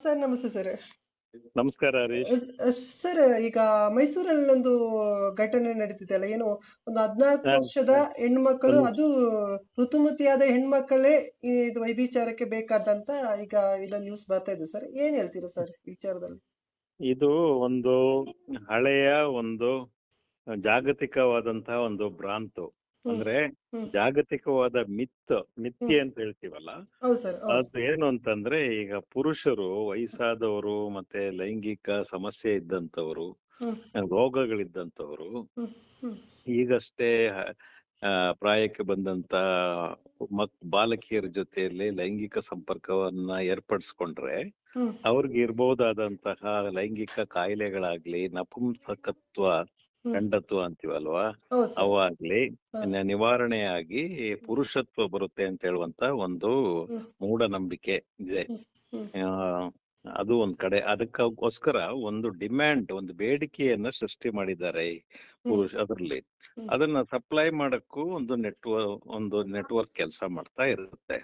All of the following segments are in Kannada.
ಸರ್ ನಮಸ್ತೆ ಸರ್. ನಮಸ್ಕಾರ ಸರ್ ಈಗ ಮೈಸೂರಲ್ಲಿ ಒಂದು ಘಟನೆ ನಡೀತಿದೆ ಅಲ್ಲ ಏನು ಒಂದು ಹದಿನಾಲ್ಕು. ವರ್ಷದ ಹೆಣ್ಮಕ್ಳು ಅದು ಋತುಮತಿಯಾದ ಹೆಣ್ಮಕ್ಕಳೇ ಇದು ವೈಭಿಚಾರಕ್ಕೆ ಬೇಕಾದಂತ ಈಗ ಇಲ್ಲ ನ್ಯೂಸ್ ಬರ್ತಾ ಇದೆ ಸರ್. ಏನ್ ಹೇಳ್ತೀರಾ ಸರ್ ವಿಚಾರದಲ್ಲಿ? ಇದು ಒಂದು ಹಳೆಯ ಒಂದು ಜಾಗತಿಕವಾದಂತಹ ಒಂದು ಭ್ರಾಂತು. ಅಂದ್ರೆ ಜಾಗತಿಕವಾದ ಮಿತ್ ಮಿಥ್ಯೆ ಅಂತ ಹೇಳ್ತೀವಲ್ಲ? ಅದು ಏನು ಅಂತಂದ್ರೆ ಈಗ ಪುರುಷರು ವಯಸ್ಸಾದವರು ಮತ್ತೆ ಲೈಂಗಿಕ ಸಮಸ್ಯೆ ಇದ್ದಂತವರು ರೋಗಗಳಿದ್ದಂತವ್ರು ಈಗಷ್ಟೇ ಆ, ಪ್ರಾಯಕ್ಕೆ ಬಂದಂತ ಮಕ್ ಬಾಲಕಿಯರ ಜೊತೆಯಲ್ಲಿ ಲೈಂಗಿಕ ಸಂಪರ್ಕವನ್ನ ಏರ್ಪಡಿಸ್ಕೊಂಡ್ರೆ ಅವ್ರಿಗೆ ಇರ್ಬಹುದಾದಂತಹ ಲೈಂಗಿಕ ಕಾಯಿಲೆಗಳಾಗ್ಲಿ ನಪುಂಸಕತ್ವ. ಗಂಡತ್ವ ಅಂತೀವಲ್ವಾ? ಅವಾಗ್ಲಿ ನಿವಾರಣೆಯಾಗಿ ಪುರುಷತ್ವ ಬರುತ್ತೆ ಅಂತ ಹೇಳುವಂತ ಒಂದು. ಮೂಢನಂಬಿಕೆ ಇದೆ. ಅದು ಒಂದ್ ಕಡೆ. ಅದಕ್ಕೋಸ್ಕರ ಒಂದು ಡಿಮ್ಯಾಂಡ್ ಒಂದು ಬೇಡಿಕೆಯನ್ನ ಸೃಷ್ಟಿ ಮಾಡಿದ್ದಾರೆ ಪುರುಷ ಅದರಲ್ಲಿ. ಅದನ್ನ ಸಪ್ಲೈ ಮಾಡಕ್ಕೂ ಒಂದು ನೆಟ್ವರ್ಕ್ ಒಂದು ನೆಟ್ವರ್ಕ್ ಕೆಲಸ ಮಾಡ್ತಾ ಇರುತ್ತೆ.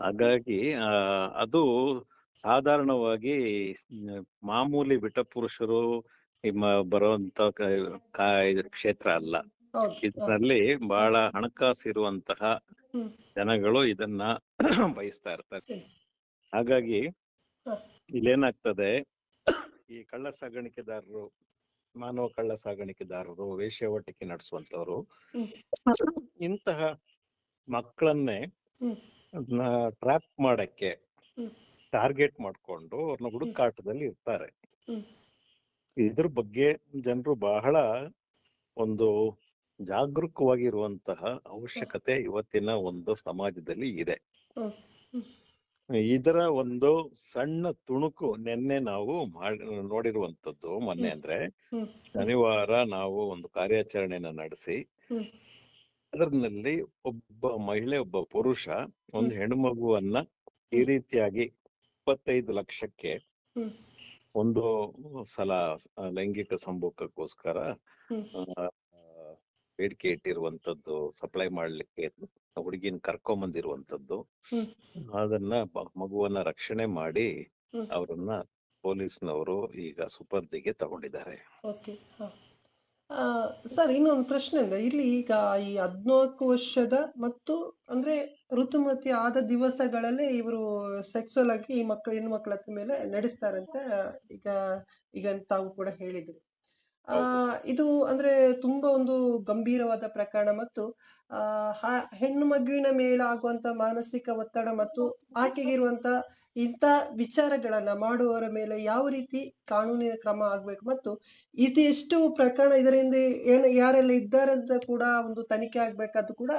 ಹಾಗಾಗಿ ಆ, ಅದು ಸಾಧಾರಣವಾಗಿ ಮಾಮೂಲಿ ಬಿಟ್ಟ ಪುರುಷರು ಬರುವಂತ ಕ್ಷೇತ್ರ ಅಲ್ಲ. ಇದರಲ್ಲಿ ಬಹಳ ಹಣಕಾಸು ಇರುವಂತಹ ಜನಗಳು ಇದನ್ನ ಬಯಸ್ತಾ ಇರ್ತಾರೆ ಹಾಗಾಗಿ. ಇಲ್ಲೇನಾಗ್ತದೆ ಈ ಕಳ್ಳ ಸಾಗಾಣಿಕೆದಾರರು ಮಾನವ ಕಳ್ಳ ಸಾಗಾಣಿಕೆದಾರರು ವೇಶ್ಯಾವಟಿಕೆ ನಡೆಸುವಂತವರು. ಇಂತಹ ಮಕ್ಕಳನ್ನೇ. ಟ್ರ್ಯಾಪ್ ಮಾಡಕ್ಕೆ ಟಾರ್ಗೆಟ್ ಮಾಡ್ಕೊಂಡು ಅವ್ರನ್ನ ಹುಡುಕಾಟದಲ್ಲಿ ಇರ್ತಾರೆ. ಇದ್ರ ಬಗ್ಗೆ ಜನರು ಬಹಳ ಒಂದು ಜಾಗರೂಕವಾಗಿರುವಂತಹ ಅವಶ್ಯಕತೆ ಇವತ್ತಿನ ಒಂದು ಸಮಾಜದಲ್ಲಿ ಇದೆ ಇದರ ಒಂದು ಸಣ್ಣ ತುಣುಕು ನಿನ್ನೆ ನಾವು ನೋಡಿರುವಂತದ್ದು ಮೊನ್ನೆ ಅಂದ್ರೆ. ಶನಿವಾರ ನಾವು ಒಂದು ಕಾರ್ಯಾಚರಣೆಯನ್ನ ನಡೆಸಿ. ಅದರಲ್ಲಿ ಒಬ್ಬ ಮಹಿಳೆ ಒಬ್ಬ ಪುರುಷ ಒಂದು ಹೆಣ್ಣು ಮಗುವನ್ನ ಈ ರೀತಿಯಾಗಿ ಇಪ್ಪತ್ತೈದು ಲಕ್ಷಕ್ಕೆ. ಒಂದು ಸಲ ಲೈಂಗಿಕ ಸಂಭೋಗಕ್ಕೋಸ್ಕರ ಬೇಡಿಕೆ ಇಟ್ಟಿರುವಂತದ್ದು ಸಪ್ಲೈ ಮಾಡ್ಲಿಕ್ಕೆ ಹುಡುಗಿನ ಕರ್ಕೊಂಬಂದಿರುವಂತದ್ದು. ಅದನ್ನ ಮಗುವನ್ನ ರಕ್ಷಣೆ ಮಾಡಿ. ಅವರನ್ನ ಪೊಲೀಸ್ನವರು ಈಗ ಸುಪರ್ದಿಗೆ ತಗೊಂಡಿದ್ದಾರೆ ಸರ್ ಇನ್ನೊಂದು ಪ್ರಶ್ನೆ ಅಂದ್ರೆ ಇಲ್ಲಿ ಈಗ ಈ ಹದಿನಾಲ್ಕು ವರ್ಷದ ಮತ್ತು ಅಂದ್ರೆ ಋತುಮತಿ ಆದ ದಿವಸಗಳಲ್ಲೇ ಇವರು ಸೆಕ್ಸುವಲ್ ಆಗಿ ಈ ಮಕ್ಕಳು ಹೆಣ್ಣು ಮಕ್ಕಳ ಮೇಲೆ ನಡೆಸ್ತಾರೆ ಅಂತ ಈಗ ಈಗ ತಾವು ಕೂಡ ಹೇಳಿದ್ರು. ಆ ಇದು ಅಂದ್ರೆ ತುಂಬಾ ಒಂದು ಗಂಭೀರವಾದ ಪ್ರಕರಣ ಮತ್ತು ಹೆಣ್ಣು ಮಗುವಿನ ಮೇಲೆ ಆಗುವಂತ ಮಾನಸಿಕ ಒತ್ತಡ ಮತ್ತು ಆಕೆಗೆ ಇರುವಂತ ಇಂಥ ವಿಚಾರಗಳನ್ನ ಮಾಡುವವರ ಮೇಲೆ ಯಾವ ರೀತಿ ಕಾನೂನಿನ ಕ್ರಮ ಆಗ್ಬೇಕು ಮತ್ತು ಇದು ಎಷ್ಟು ಪ್ರಕರಣ ಇದರಿಂದ ಏನು ಯಾರೆಲ್ಲ ಇದ್ದಾರೆ ಅಂತ ಕೂಡ ಒಂದು ತನಿಖೆ ಆಗ್ಬೇಕಾದ್ದು ಕೂಡ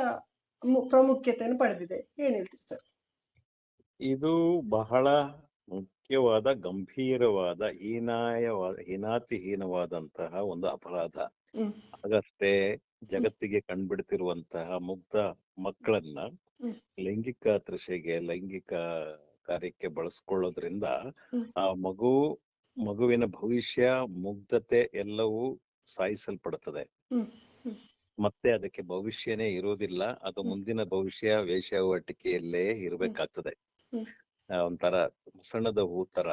ಪ್ರಾಮುಖ್ಯತೆಯನ್ನು ಪಡೆದಿದೆ. ಏನ್ ಹೇಳ್ತೀರಿ ಸರ್? ಇದು ಬಹಳ ಮುಖ್ಯವಾದ ಗಂಭೀರವಾದ ಹೀನಾಯವಾದ ಹೀನಾತಿಹೀನವಾದಂತಹ ಒಂದು ಅಪರಾಧ. ಆಗಷ್ಟೇ ಜಗತ್ತಿಗೆ ಕಂಡುಬಿಡ್ತಿರುವಂತಹ ಮುಗ್ಧ ಮಕ್ಕಳನ್ನ ಲೈಂಗಿಕ ತೃಷೆಗೆ ಲೈಂಗಿಕ ಕಾರ್ಯಕ್ಕೆ ಬಳಸ್ಕೊಳ್ಳೋದ್ರಿಂದ. ಆ ಮಗು ಮಗುವಿನ ಭವಿಷ್ಯ ಮುಗ್ಧತೆ ಎಲ್ಲವೂ ಸಾಯಿಸಲ್ಪಡುತ್ತದೆ ಮತ್ತೆ ಅದಕ್ಕೆ ಭವಿಷ್ಯನೇ ಇರೋದಿಲ್ಲ. ಅದು ಮುಂದಿನ ಭವಿಷ್ಯ ವೇಷವಾಟಿಕೆಯಲ್ಲೇ ಇರಬೇಕಾಗ್ತದೆ. ಒಂಥರ ಸಣ್ಣದ ಹೂ ತರ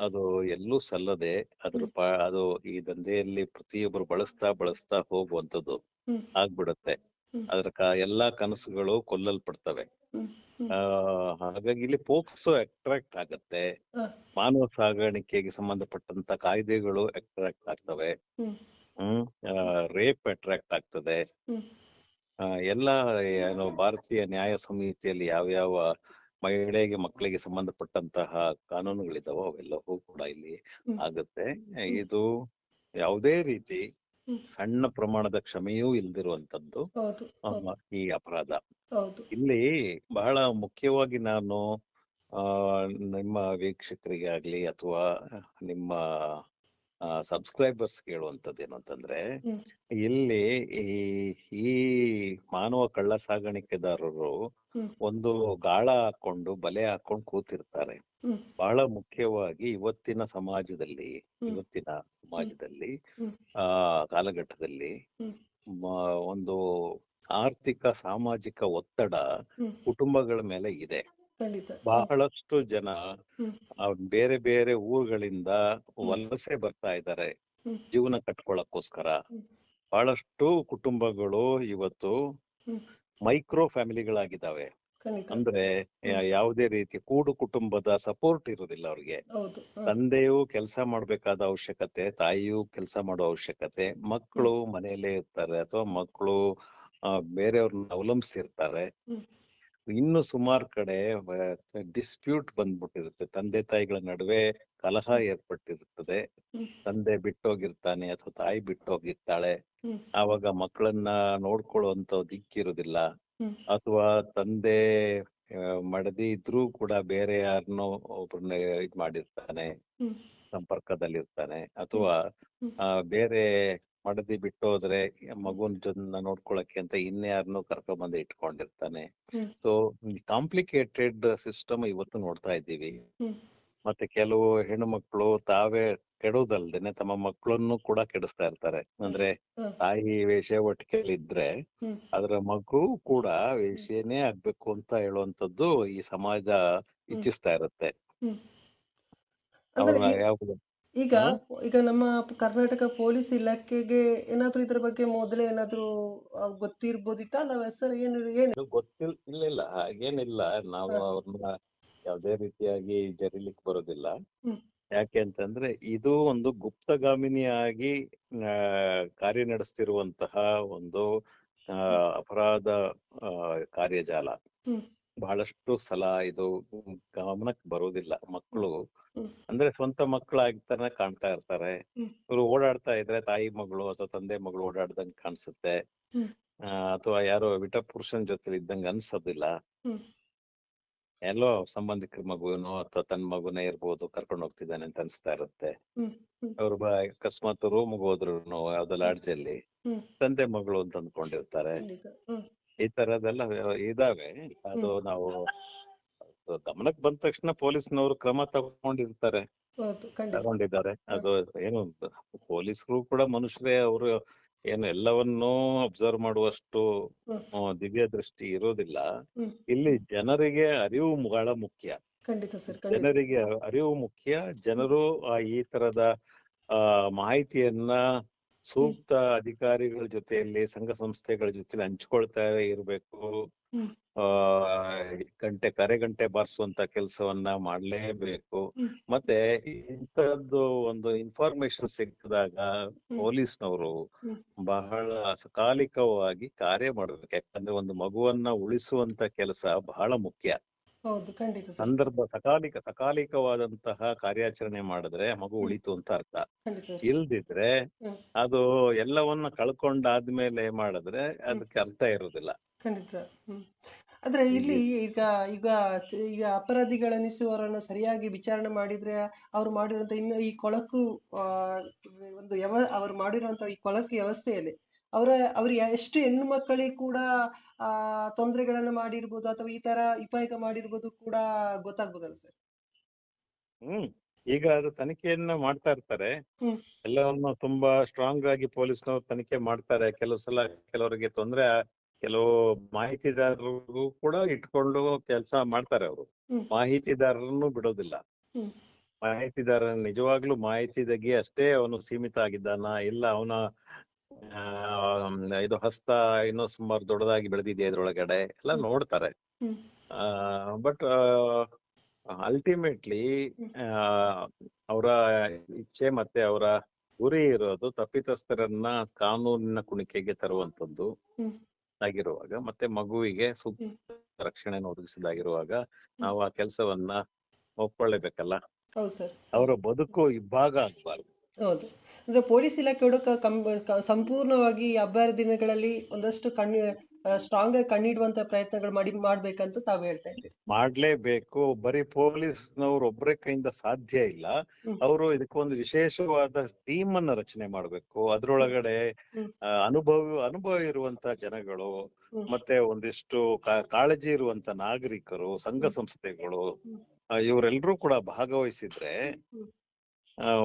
ಅದು ಎಲ್ಲೂ ಸಲ್ಲದೆ ಅದ್ರ. ಅದು ಈ ದಂಧೆಯಲ್ಲಿ ಪ್ರತಿಯೊಬ್ಬರು ಬಳಸ್ತಾ ಬಳಸ್ತಾ ಹೋಗುವಂತದ್ದು ಆಗ್ಬಿಡತ್ತೆ. ಅದ್ರ ಕ ಎಲ್ಲಾ ಕನಸುಗಳು ಕೊಲ್ಲಲ್ಪಡ್ತವೆ. ಹಾಗಾಗಿ ಇಲ್ಲಿ ಪೋಕ್ಸೋ ಅಟ್ರಾಕ್ಟ್ ಆಗತ್ತೆ. ಮಾನವ ಸಾಗಾಣಿಕೆಗೆ ಸಂಬಂಧಪಟ್ಟಂತ ಕಾಯ್ದೆಗಳು ಅಟ್ರಾಕ್ಟ್ ಆಗ್ತವೆ. ಹ್ಮ್. ರೇಪ್ ಅಟ್ರಾಕ್ಟ್ ಆಗ್ತದೆ. ಎಲ್ಲಾ ಏನು ಭಾರತೀಯ ನ್ಯಾಯ ಸಮಿತಿಯಲ್ಲಿ ಯಾವ್ಯಾವ ಮಹಿಳೆಗೆ ಮಕ್ಕಳಿಗೆ ಸಂಬಂಧಪಟ್ಟಂತಹ ಕಾನೂನುಗಳಿದಾವೋ ಅವೆಲ್ಲವೂ ಕೂಡ ಇಲ್ಲಿ. ಆಗುತ್ತೆ. ಇದು ಯಾವುದೇ ರೀತಿ. ಸಣ್ಣ ಪ್ರಮಾಣದ ಕ್ಷಮೆಯೂ ಇಲ್ದಿರುವಂತದ್ದು ಈ ಅಪರಾಧ. ಇಲ್ಲಿ ಬಹಳ ಮುಖ್ಯವಾಗಿ ನಾನು ಆ ನಿಮ್ಮ ವೀಕ್ಷಕರಿಗೆ ಆಗ್ಲಿ ಅಥವಾ ನಿಮ್ಮ ಸಬ್ಸ್ಕ್ರೈಬರ್ಸ್ ಕೇಳುವಂತದ್ದು ಏನು ಅಂತಂದ್ರೆ ಇಲ್ಲಿ ಈ ಈ ಮಾನವ ಕಳ್ಳ ಸಾಗಾಣಿಕೆದಾರರು. ಒಂದು ಗಾಳ ಹಾಕೊಂಡು ಬಲೆ ಹಾಕೊಂಡು ಕೂತಿರ್ತಾರೆ. ಬಹಳ ಮುಖ್ಯವಾಗಿ ಇವತ್ತಿನ ಸಮಾಜದಲ್ಲಿ ಇವತ್ತಿನ ಸಮಾಜದಲ್ಲಿ ಆ ಕಾಲಘಟ್ಟದಲ್ಲಿ ಒಂದು ಆರ್ಥಿಕ ಸಾಮಾಜಿಕ ಒತ್ತಡ ಕುಟುಂಬಗಳ ಮೇಲೆ ಇದೆ. ಬಹಳಷ್ಟು ಜನ. ಬೇರೆ ಬೇರೆ ಊರುಗಳಿಂದ ವಲಸೆ ಬರ್ತಾ ಇದ್ದಾರೆ. ಜೀವನ ಕಟ್ಕೊಳಕ್ಕೋಸ್ಕರ. ಬಹಳಷ್ಟು ಕುಟುಂಬಗಳು ಇವತ್ತು. ಮೈಕ್ರೋ ಫ್ಯಾಮಿಲಿಗಳಾಗಿದ್ದಾವೆ. ಅಂದ್ರೆ ಯಾವುದೇ ರೀತಿ ಕೂಡು ಕುಟುಂಬದ ಸಪೋರ್ಟ್ ಇರುವುದಿಲ್ಲ ಅವ್ರಿಗೆ. ತಂದೆಯು ಕೆಲಸ ಮಾಡ್ಬೇಕಾದ ಅವಶ್ಯಕತೆ ತಾಯಿಯು ಕೆಲಸ ಮಾಡೋ ಅವಶ್ಯಕತೆ ಮಕ್ಕಳು ಮನೆಯಲ್ಲೇ ಇರ್ತಾರೆ ಅಥವಾ ಮಕ್ಕಳು ಬೇರೆಯವ್ರನ್ನ ಅವಲಂಬಿಸಿರ್ತಾರೆ. ಇನ್ನು ಸುಮಾರು ಕಡೆ ಡಿಸ್ಪ್ಯೂಟ್ ಬಂದ್ಬಿಟ್ಟಿರುತ್ತೆ. ತಂದೆ ತಾಯಿಗಳ ನಡುವೆ ಕಲಹ ಏರ್ಪಟ್ಟಿರುತ್ತದೆ. ತಂದೆ ಬಿಟ್ಟೋಗಿರ್ತಾನೆ ಅಥವಾ ತಾಯಿ ಬಿಟ್ಟೋಗಿರ್ತಾಳೆ. ಆವಾಗ ಮಕ್ಕಳನ್ನ ನೋಡ್ಕೊಳ್ಳುವಂತ ದಿಕ್ಕಿರುದಿಲ್ಲ ಅಥವಾ ತಂದೆ ಮಡದಿ ಇದ್ರೂ ಕೂಡ ಬೇರೆ ಯಾರನ್ನೋ ಒಬ್ರನ್ನ ಇದ್ ಮಾಡಿರ್ತಾನೆ. ಸಂಪರ್ಕದಲ್ಲಿರ್ತಾನೆ ಅಥವಾ ಆ, ಬೇರೆ ಮಡದಿ ಬಿಟ್ಟೋದ್ರೆ ಮಗುನ್ ಜೊತೆ ನೋಡ್ಕೊಳಕ್ಕೆ ಅಂತ ಇನ್ಯಾರನ್ನೂ ಕರ್ಕೊಂಡ್ ಬಂದು ಇಟ್ಕೊಂಡಿರ್ತಾನೆ. ಸೊ ಕಾಂಪ್ಲಿಕೇಟೆಡ್ ಸಿಸ್ಟಮ್ ಇವತ್ತು ನೋಡ್ತಾ ಇದ್ದೀವಿ. ಮತ್ತೆ ಕೆಲವು ಹೆಣ್ಣು ಮಕ್ಕಳು ತಾವೇ ಕೆಡುವುದಲ್ದೇನೆ ತಮ್ಮ ಮಕ್ಕಳನ್ನು ಕೂಡ ಕೆಡಿಸ್ತಾ ಇರ್ತಾರೆ. ಅಂದ್ರೆ. ತಾಯಿ ವೇಷ ಹ್ಮ್. ಅದರ ಮಗು ಕೂಡ ವೇಷನೇ ಆಗ್ಬೇಕು ಅಂತ ಹೇಳುವಂತದ್ದು ಈ ಸಮಾಜ ಇಚ್ಛಿಸ್ತಾ ಇರುತ್ತೆ. ಈಗ ಈಗ ನಮ್ಮ ಕರ್ನಾಟಕ ಪೊಲೀಸ್ ಇಲಾಖೆಗೆ ಏನಾದ್ರೂ ಇದ್ರ ಬಗ್ಗೆ ಮೊದಲೇ ಏನಾದ್ರೂ ಗೊತ್ತಿರ್ಬೋದಿತ್ತ? ನಾವ್ ಸರ್ ಏನು ಏನು? ಗೊತ್ತಿಲ್ಲ ಇಲ್ಲ ಇಲ್ಲ ಹಾಗೇನಿಲ್ಲ. ನಾವು ಅವ್ರನ್ನ ಯಾವ್ದೇ ರೀತಿಯಾಗಿ ಜರಿಲಿಕ್ಕೆ ಬರೋದಿಲ್ಲ. ಯಾಕೆ ಅಂತಂದ್ರೆ ಇದು ಒಂದು ಗುಪ್ತಗಾಮಿನಿಯಾಗಿ ಆ, ಕಾರ್ಯನಡೆಸ್ತಿರುವಂತಹ ಒಂದು ಆ, ಅಪರಾಧ ಕಾರ್ಯಜಾಲ. ಬಹಳಷ್ಟು ಸಲ ಇದು ಗಮನಕ್ಕೆ ಬರೋದಿಲ್ಲ ಮಕ್ಕಳು. ಅಂದ್ರೆ ಸ್ವಂತ ಮಕ್ಕಳಾಗ್ತಾನೆ ಕಾಣ್ತಾ ಇರ್ತಾರೆ. ಇವರು ಓಡಾಡ್ತಾ ಇದ್ರೆ ತಾಯಿ ಮಗಳು ಅಥವಾ ತಂದೆ ಮಗಳು ಓಡಾಡ್ದಂಗ್ ಕಾಣಿಸುತ್ತೆ. ಅಥವಾ ಯಾರೋ ವಿಟ ಪುರುಷನ್ ಜೊತೆ ಇದ್ದಂಗ ಅನ್ಸೋದಿಲ್ಲ. ಎಲ್ಲೋ ಸಂಬಂಧಿಕರ ಮಗುನೋ ಅಥವಾ ತನ್ನ ಮಗುನೇ ಇರ್ಬೋದು ಕರ್ಕೊಂಡು ಹೋಗ್ತಿದ್ದಾನೆ ಅಂತ ಅನ್ಸ್ತಾ ಇರುತ್ತೆ. ಅವ್ರು ಅಕಸ್ಮಾತ್ ರೂಮ್ಗೆ ಹೋದ್ರು ಯಾವ್ದೋ ಲಾಡ್ಜ್ ಅಲ್ಲಿ ತಂದೆ ಮಗಳು ಅಂತ ಅಂದ್ಕೊಂಡಿರ್ತಾರೆ. ಈ ತರದೆಲ್ಲ ಇದಾವೆ. ಅದು ನಾವು ಗಮನಕ್ಕೆ ಬಂದ ತಕ್ಷಣ ಪೊಲೀಸ್ನವರು ಕ್ರಮ ತಗೊಂಡಿರ್ತಾರೆ. ತಗೊಂಡಿದ್ದಾರೆ. ಅದು ಏನು ಪೊಲೀಸರು ಕೂಡ ಮನುಷ್ಯರೇ ಅವರು ಏನು ಎಲ್ಲವನ್ನೂ ಅಬ್ಸರ್ವ್ ಮಾಡುವಷ್ಟು ದಿವ್ಯ ದೃಷ್ಟಿ ಇರೋದಿಲ್ಲ. ಇಲ್ಲಿ ಜನರಿಗೆ ಅರಿವು ಬಹಳ ಮುಖ್ಯ. ಖಂಡಿತ ಸರ್ ಜನರಿಗೆ ಅರಿವು ಮುಖ್ಯ. ಜನರು ಈ ತರದ ಆ ಮಾಹಿತಿಯನ್ನ ಸೂಕ್ತ ಅಧಿಕಾರಿಗಳ ಜೊತೆಯಲ್ಲಿ ಸಂಘ ಸಂಸ್ಥೆಗಳ ಜೊತೆಲಿ ಹಂಚ್ಕೊಳ್ತಾ ಇರ್ಬೇಕು. ಗಂಟೆ ಕರೆ ಗಂಟೆ ಬಾರಿಸುವಂತ ಕೆಲಸವನ್ನ ಮಾಡ್ಲೇಬೇಕು. ಮತ್ತೆ ಇಂಥದ್ದು ಒಂದು ಇನ್ಫಾರ್ಮೇಶನ್ ಸಿಕ್ಕಿದಾಗ ಪೊಲೀಸ್ನವರು ಬಹಳ ಸಕಾಲಿಕವಾಗಿ ಕಾರ್ಯ ಮಾಡ್ಬೇಕು. ಯಾಕಂದ್ರೆ ಒಂದು ಮಗುವನ್ನ ಉಳಿಸುವಂತ ಕೆಲಸ ಬಹಳ ಮುಖ್ಯ. ಸಂದರ್ಭ ಸಕಾಲಿಕ ಸಕಾಲಿಕವಾದಂತಹ ಕಾರ್ಯಾಚರಣೆ ಮಾಡಿದ್ರೆ ಮಗು ಉಳಿತು ಅಂತ ಅರ್ಥ. ಇಲ್ದಿದ್ರೆ ಅದು ಎಲ್ಲವನ್ನ ಕಳ್ಕೊಂಡಾದ್ಮೇಲೆ ಮಾಡಿದ್ರೆ ಅದಕ್ಕೆ ಅರ್ಥ ಇರುದಿಲ್ಲ. ಖಂಡಿತ. ಹ್ಮ್. ಆದ್ರೆ ಇಲ್ಲಿ ಈಗ ಈಗ ಈಗ ಅಪರಾಧಿಗಳೆನಿಸುವವರನ್ನು ಸರಿಯಾಗಿ ವಿಚಾರಣೆ ಮಾಡಿದ್ರೆ ಅವ್ರು ಮಾಡಿರುವಂತ ಇನ್ನು ಈ ಕೊಳಕು ಒಂದು ವ್ಯವ ಅವ್ರು ಮಾಡಿರುವಂತ ಈ ಕೊಳಕು ವ್ಯವಸ್ಥೆಯಲ್ಲಿ ಅವರ ಅವ್ರ ಎಷ್ಟು ಹೆಣ್ಣು ಮಕ್ಕಳಿಗೆ ಕೂಡ ಆ ತೊಂದರೆಗಳನ್ನು ಮಾಡಿರ್ಬೋದು ಅಥವಾ ಈ ತರ ಉಪಯೋಗ ಮಾಡಿರ್ಬೋದು ಕೂಡ ಗೊತ್ತಾಗ್ಬೋದಲ್ಲ ಸರ್? ಹ್ಮ್. ಈಗ ಅದು ತನಿಖೆಯನ್ನ ಮಾಡ್ತಾ ಇರ್ತಾರೆ. ಎಲ್ಲವನ್ನು ತುಂಬಾ ಸ್ಟ್ರಾಂಗ್ ಆಗಿ ಪೊಲೀಸ್ನವ್ರು ತನಿಖೆ ಮಾಡ್ತಾರೆ. ಕೆಲವು ಸಲ ಕೆಲವರಿಗೆ ತೊಂದ್ರೆ ಕೆಲವು ಮಾಹಿತಿದಾರರಿಗೂ ಕೂಡ ಇಟ್ಕೊಂಡು ಕೆಲಸ ಮಾಡ್ತಾರೆ ಅವರು. ಮಾಹಿತಿದಾರರನ್ನು ಬಿಡೋದಿಲ್ಲ. ಮಾಹಿತಿದಾರ ನಿಜವಾಗ್ಲೂ ಬಗ್ಗೆ ಅಷ್ಟೇ ಅವನು ಸೀಮಿತ ಆಗಿದ್ದಾನ ಇಲ್ಲ ಅವನ ಇದು ಹಸ್ತ ಇನ್ನೂ ಸುಮಾರು ದೊಡ್ಡದಾಗಿ ಬೆಳೆದಿದೆ ಇದ್ರೊಳಗಡೆ? ಎಲ್ಲ ನೋಡ್ತಾರೆ. ಬಟ್ ಅಲ್ಟಿಮೇಟ್ಲಿ ಅವರ ಇಚ್ಛೆ ಮತ್ತೆ ಅವರ ಗುರಿ ಇರೋದು ತಪ್ಪಿತಸ್ಥರನ್ನ ಕಾನೂನಿನ ಕುಣಿಕೆಗೆ ತರುವಂತದ್ದು. ಆಗಿರುವಾಗ ಮತ್ತೆ ಮಗುವಿಗೆ ಸೂಕ್ತ ರಕ್ಷಣೆಯನ್ನು ಒದಗಿಸಿದಾಗಿರುವಾಗ ನಾವು ಆ ಕೆಲಸವನ್ನ ಒಪ್ಕೊಳ್ಳೇಬೇಕಲ್ಲ? ಅವರ ಬದುಕು ಇಬ್ಬಾಗ ಆಗ್ಬಾರ್ದು. ಹೌದು. ಅಂದ್ರೆ ಪೊಲೀಸ್ ಇಲಾಖೆ ಹುಡುಕ ಕಂ- ಸಂಪೂರ್ಣವಾಗಿ ಈ ಹಬ್ಬದ ದಿನಗಳಲ್ಲಿ ಒಂದಷ್ಟು ಕಣ್ಣು ಸ್ಟ್ರಾಂಗ್ ಆಗಿ ಕಣ್ಣಿಡುವಂತ ಪ್ರಯತ್ನಗಳು ಮಾಡಿ ಮಾಡ್ಬೇಕಂತ ತಾವ್ ಹೇಳ್ತಾ ಇದ್ದೀರಿ. ಮಾಡ್ಲೇಬೇಕು. ಬರೀ ಪೊಲೀಸ್ನವ್ರು ಒಬ್ಬರೇ ಕೈಯಿಂದ ಸಾಧ್ಯ ಇಲ್ಲ. ಅವರು ಇದಕ್ಕೊಂದು ವಿಶೇಷವಾದ ಟೀಮ್ ಅನ್ನ ರಚನೆ ಮಾಡ್ಬೇಕು. ಅದ್ರೊಳಗಡೆ ಅನುಭವ ಅನುಭವ ಇರುವಂತ ಜನಗಳು ಮತ್ತೆ ಒಂದಿಷ್ಟು ಕಾಳಜಿ ಇರುವಂತ ನಾಗರಿಕರು ಸಂಘ ಸಂಸ್ಥೆಗಳು. ಇವರೆಲ್ಲರೂ ಕೂಡ ಭಾಗವಹಿಸಿದ್ರೆ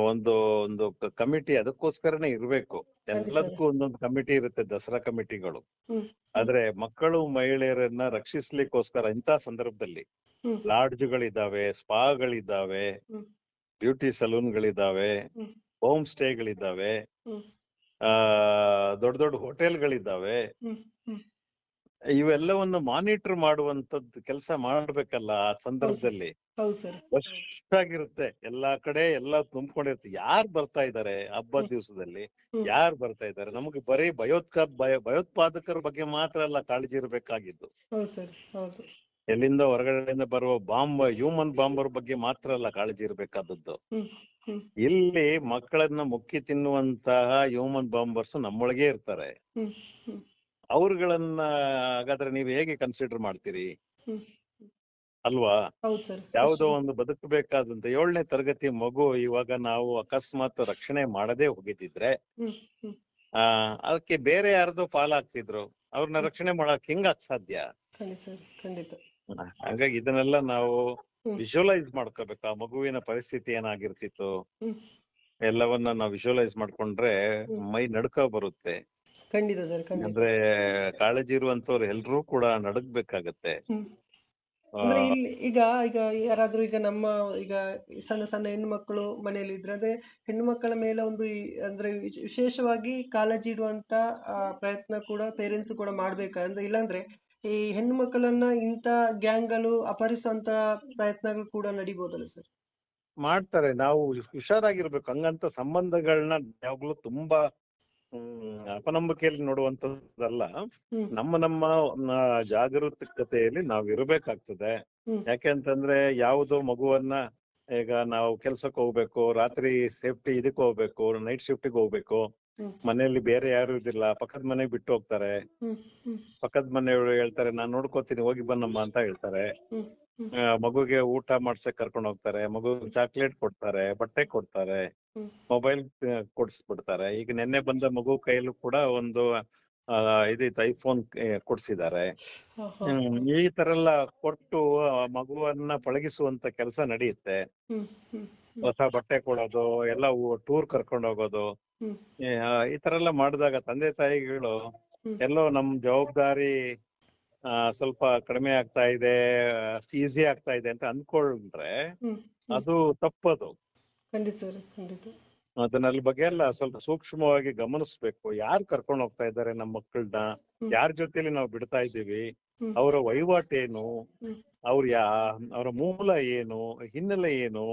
ಒಂದು ಒಂದು ಕಮಿಟಿ ಅದಕ್ಕೋಸ್ಕರನೇ ಇರಬೇಕು. ಎಲ್ಲದಕ್ಕೂ ಒಂದೊಂದು ಕಮಿಟಿ ಇರುತ್ತೆ ದಸರಾ ಕಮಿಟಿಗಳು. ಆದ್ರೆ ಮಕ್ಕಳು ಮಹಿಳೆಯರನ್ನ ರಕ್ಷಿಸ್ಲಿಕ್ಕೋಸ್ಕರ ಇಂತ ಸಂದರ್ಭದಲ್ಲಿ ಲಾಡ್ಜ್ಗಳಿದಾವೆ ಲಾಡ್ಜ್ಗಳಿದ್ದಾವೆ ಸ್ಪಾಗಳಿದ್ದಾವೆ ಗಳಿದಾವೆ ಬ್ಯೂಟಿ ಸಲೂನ್ಗಳಿದ್ದಾವೆ ಗಳಿದಾವೆ ಹೋಮ್ ಸ್ಟೇಗಳಿದ್ದಾವೆ ಗಳಿದಾವೆ ಆ ದೊಡ್ಡ ದೊಡ್ಡ ಹೋಟೆಲ್ ಗಳಿದಾವೆ ಇವೆಲ್ಲವನ್ನು ಮಾನಿಟರ್ ಮಾಡುವಂತದ್ದು ಕೆಲಸ ಮಾಡ್ಬೇಕಲ್ಲ ಆ ಸಂದರ್ಭದಲ್ಲಿ. ಹೌದು ಸರ್. ಆಗಿರುತ್ತೆ ಎಲ್ಲಾ ಕಡೆ ಎಲ್ಲ ತುಂಬಿಕೊಂಡಿರುತ್ತೆ. ಯಾರು ಬರ್ತಾ ಇದ್ದಾರೆ ಹಬ್ಬದ ದಿವಸದಲ್ಲಿ? ಯಾರು ಬರ್ತಾ ಇದ್ದಾರೆ ನಮಗೆ ಬರೀ ಭಯೋತ್ಕ ಭಯ ಭಯೋತ್ಪಾದಕರ ಬಗ್ಗೆ ಮಾತ್ರ ಅಲ್ಲ ಕಾಳಜಿ ಇರಬೇಕಾಗಿದ್ದು. ಹೌದು ಸರ್ ಹೌದು. ಎಲ್ಲಿಂದ ಹೊರಗಡೆಯಿಂದ ಬರುವ ಬಾಂಬ್ ಹ್ಯೂಮನ್ ಬಾಂಬರ್ ಬಗ್ಗೆ ಮಾತ್ರ ಅಲ್ಲ ಕಾಳಜಿ ಇರಬೇಕಾದದ್ದು. ಇಲ್ಲಿ ಮಕ್ಕಳನ್ನ ಮುಕ್ಕಿ ತಿನ್ನುವಂತಹ ಹ್ಯೂಮನ್ ಬಾಂಬರ್ಸ್ ನಮ್ಮೊಳಗೆ ಇರ್ತಾರೆ. ಅವ್ರಗಳನ್ನ ಹಾಗಾದ್ರೆ ನೀವು ಹೇಗೆ ಕನ್ಸಿಡರ್ ಮಾಡ್ತೀರಿ? ಅಲ್ವಾ? ಯಾವುದೋ ಒಂದು ಬದುಕಬೇಕಾದಂತ ಏಳನೇ ತರಗತಿ ಮಗು ಇವಾಗ ನಾವು ಅಕಸ್ಮಾತ್ ರಕ್ಷಣೆ ಮಾಡದೇ ಹೋಗಿದ್ದಿದ್ರೆ ಆ ಅದಕ್ಕೆ ಬೇರೆ ಯಾರ್ದೋ ಪಾಲಾಗ್ತಿದ್ರು. ಅವ್ರನ್ನ ರಕ್ಷಣೆ ಮಾಡಕ್ ಹೆಂಗಾಗ್ ಸಾಧ್ಯ? ಹಂಗಾಗಿ ಇದನ್ನೆಲ್ಲ ನಾವು. ವಿಜುವಲೈಸ್ ಮಾಡ್ಕೋಬೇಕು. ಆ ಮಗುವಿನ ಪರಿಸ್ಥಿತಿ ಏನಾಗಿರ್ತಿತ್ತು? ಎಲ್ಲವನ್ನ ನಾವು ವಿಜುವಲೈಸ್ ಮಾಡ್ಕೊಂಡ್ರೆ ಮೈ ನಡ್ಕ ಬರುತ್ತೆ. ಅಂದ್ರೆ ಕಾಳಜಿ ಇರುವಂತವ್ರು ಎಲ್ರೂ ಕೂಡ ನಡಗ್ಬೇಕಾಗತ್ತೆ ಅಂದ್ರೆ ಇಲ್ಲಿ ಈಗ ಈಗ ಯಾರಾದ್ರೂ ಈಗ ನಮ್ಮ ಈಗ ಸಣ್ಣ ಸಣ್ಣ ಹೆಣ್ಣು ಮಕ್ಕಳು ಮನೆಯಲ್ಲಿ ಇದ್ರೆ ಅಂದ್ರೆ ಹೆಣ್ಣು ಮಕ್ಕಳ ಮೇಲೆ ಒಂದು ಈ- ಅಂದ್ರೆ ವಿಶ್- ವಿಶೇಷವಾಗಿ ಕಾಳಜಿ ಇಡುವಂತ ಆ, ಪ್ರಯತ್ನ ಕೂಡ ಪೇರೆಂಟ್ಸ್ ಕೂಡ ಮಾಡ್ಬೇಕು. ಅಂದ್ರೆ ಇಲ್ಲಾಂದ್ರೆ ಈ ಹೆಣ್ಣು ಮಕ್ಕಳನ್ನ ಇಂಥ ಗ್ಯಾಂಗ್ಗಳು ಅಪಹರಿಸುವಂತ ಪ್ರಯತ್ನಗಳು ಕೂಡ ನಡಿಬಹುದಲ್ಲ ಸರ್? ಮಾಡ್ತಾರೆ. ನಾವು ಹುಷಾರಾಗಿರ್ಬೇಕು. ಹಂಗಂತ ಸಂಬಂಧಗಳನ್ನ ಯಾವಾಗ್ಲೂ ತುಂಬಾ ಅಪನಂಬಿಕೆಯಲ್ಲಿ ನೋಡುವಂತದ್ದಲ್ಲ ನಮ್ಮ ನಮ್ಮ ಜಾಗರೂಕತೆಯಲ್ಲಿ ನಾವ್ ಇರಬೇಕಾಗ್ತದೆ. ಯಾಕೆ ಅಂತಂದ್ರೆ ಯಾವುದೋ ಮಗುವನ್ನ ಈಗ ನಾವು ಕೆಲ್ಸಕ್ಕೆ ಹೋಗ್ಬೇಕು ರಾತ್ರಿ ಸೇಫ್ಟಿ ಇದಕ್ಕೆ ಹೋಗ್ಬೇಕು ನೈಟ್ ಶಿಫ್ಟಿಗೆ ಹೋಗ್ಬೇಕು. ಮನೆಯಲ್ಲಿ ಬೇರೆ ಯಾರು ಇದಿಲ್ಲ ಪಕ್ಕದ ಮನೆಗೆ ಬಿಟ್ಟು ಹೋಗ್ತಾರೆ. ಪಕ್ಕದ ಮನೆಯವರು ಹೇಳ್ತಾರೆ ನಾನ್ ನೋಡ್ಕೋತೀನಿ ಹೋಗಿ ಬನ್ನಮ್ಮ ಅಂತ ಹೇಳ್ತಾರೆ. ಮಗುಗೆ ಊಟ ಮಾಡ್ಸಕ್ ಕರ್ಕೊಂಡು ಹೋಗ್ತಾರೆ ಮಗು ಚಾಕ್ಲೇಟ್ ಕೊಡ್ತಾರೆ ಬಟ್ಟೆ ಕೊಡ್ತಾರೆ ಮೊಬೈಲ್ ಕೊಡ್ಸ್ಬಿಡ್ತಾರೆ. ಈಗ ನಿನ್ನೆ ಬಂದ ಮಗು ಕೈಯಲ್ಲೂ ಕೂಡ ಒಂದು ಆ, ಇದಿತ್ತು ಐಫೋನ್ ಕೊಡ್ಸಿದ್ದಾರೆ. ಈ ತರ ಎಲ್ಲ ಕೊಟ್ಟು ಮಗುವನ್ನ ಪಳಗಿಸುವಂತ ಕೆಲಸ ನಡೆಯುತ್ತೆ. ಹೊಸ ಬಟ್ಟೆ ಕೊಡೋದು ಎಲ್ಲ ಟೂರ್ ಕರ್ಕೊಂಡು ಹೋಗೋದು. ಈ ತರ ಎಲ್ಲ ಮಾಡಿದಾಗ ತಂದೆ ತಾಯಿಗಳು. ಎಲ್ಲೋ ನಮ್ ಜವಾಬ್ದಾರಿ ಆ, ಸ್ವಲ್ಪ ಕಡಿಮೆ ಆಗ್ತಾ ಇದೆ ಈಸಿ ಆಗ್ತಾ ಇದೆ ಅಂತ ಅನ್ಕೊಂಡ್ರೆ. ಅದು ತಪ್ಪದು. ಅದನ್ನ ಅಲ್ಲಿ ಬಗ್ಗೆ ಎಲ್ಲ ಸ್ವಲ್ಪ ಸೂಕ್ಷ್ಮವಾಗಿ ಗಮನಿಸ್ಬೇಕು. ಯಾರು ಕರ್ಕೊಂಡು ಹೋಗ್ತಾ ಇದ್ದಾರೆ ನಮ್ಮ ಮಕ್ಕಳನ್ನ. ಯಾರ ಜೊತೆಲಿ ನಾವು ಬಿಡ್ತಾ ಇದ್ದೀವಿ? ಅವರ ವಹಿವಾಟೇನು. ಅವ್ರ ಯಾ ಅವರ ಮೂಲ ಏನು? ಹಿನ್ನೆಲೆ ಏನು?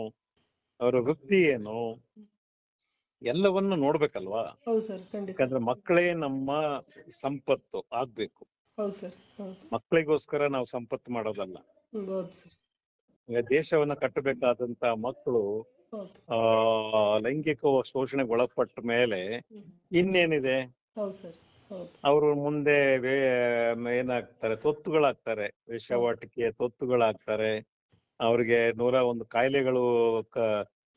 ಅವರ ವೃತ್ತಿ ಏನು ಎಲ್ಲವನ್ನು ನೋಡ್ಬೇಕಲ್ವಾ? ಹೌದು ಸರ್ ಖಂಡಿತ. ಯಾಕಂದ್ರೆ ಮಕ್ಕಳೇ ನಮ್ಮ ಸಂಪತ್ತು ಆಗ್ಬೇಕು. ಹೌದು ಸರ್ ಹೌದು. ಮಕ್ಕಳಿಗೋಸ್ಕರ ನಾವು ಸಂಪತ್ತು ಮಾಡೋದಲ್ಲ. ಹ್ಮ್ ಹೌದು ಸರ್. ಈಗ ದೇಶವನ್ನ ಕಟ್ಟಬೇಕಾದಂತ ಮಕ್ಕಳು ಹೌದು. ಆ ಲೈಂಗಿಕ ಶೋಷಣೆಗೆ ಒಳಪಟ್ಟ ಮೇಲೆ ಇನ್ನೇನಿದೆ? ಹೌದು ಸರ್ ಹೌದು. ಅವರು ಮುಂದೆ ವೇ- ಏನಾಗ್ತಾರೆ ತೊತ್ತುಗಳಾಗ್ತಾರೆ. ವೇಶ್ಯಾವಾಟಿಕೆಯ ತೊತ್ತುಗಳಾಗ್ತಾರೆ. ಅವ್ರಿಗೆ ನೂರ ಒಂದು ಕಾಯಿಲೆಗಳು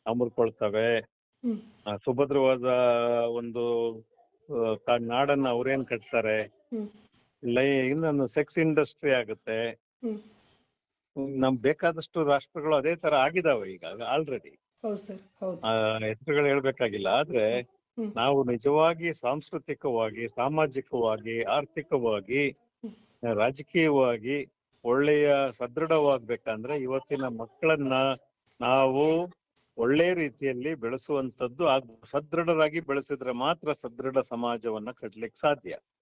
ಅಮರ್ಕೊಳ್ತವೆ. ಸುಭದ್ರವಾದ ಒಂದು ನಾಡನ್ನ ಅವ್ರೇನ್ ಕಟ್ತಾರೆ? ಲೈ ಇನ್ನೊಂದು ಸೆಕ್ಸ್ ಇಂಡಸ್ಟ್ರಿ ಆಗುತ್ತೆ. ನಮ್ ಬೇಕಾದಷ್ಟು ರಾಷ್ಟ್ರಗಳು ಅದೇ ತರ ಆಗಿದಾವೆ ಈಗ ಆಲ್ರೆಡಿ. ಹೆಸರುಗಳು ಹೇಳ್ಬೇಕಾಗಿಲ್ಲ ಆದ್ರೆ ನಾವು ನಿಜವಾಗಿ ಸಾಂಸ್ಕೃತಿಕವಾಗಿ ಸಾಮಾಜಿಕವಾಗಿ ಆರ್ಥಿಕವಾಗಿ ರಾಜಕೀಯವಾಗಿ ಒಳ್ಳೆಯ ಸದೃಢವಾಗ್ಬೇಕಂದ್ರೆ ಇವತ್ತಿನ ಮಕ್ಕಳನ್ನ ನಾವು ಒಳ್ಳೆ ರೀತಿಯಲ್ಲಿ ಬೆಳೆಸುವಂತದ್ದು ಆಗ್ಬೇಕು ಸದೃಢರಾಗಿ ಬೆಳೆಸಿದ್ರೆ ಮಾತ್ರ ಸದೃಢ ಸಮಾಜವನ್ನ ಕಟ್ಲಿಕ್ಕೆ ಸಾಧ್ಯ.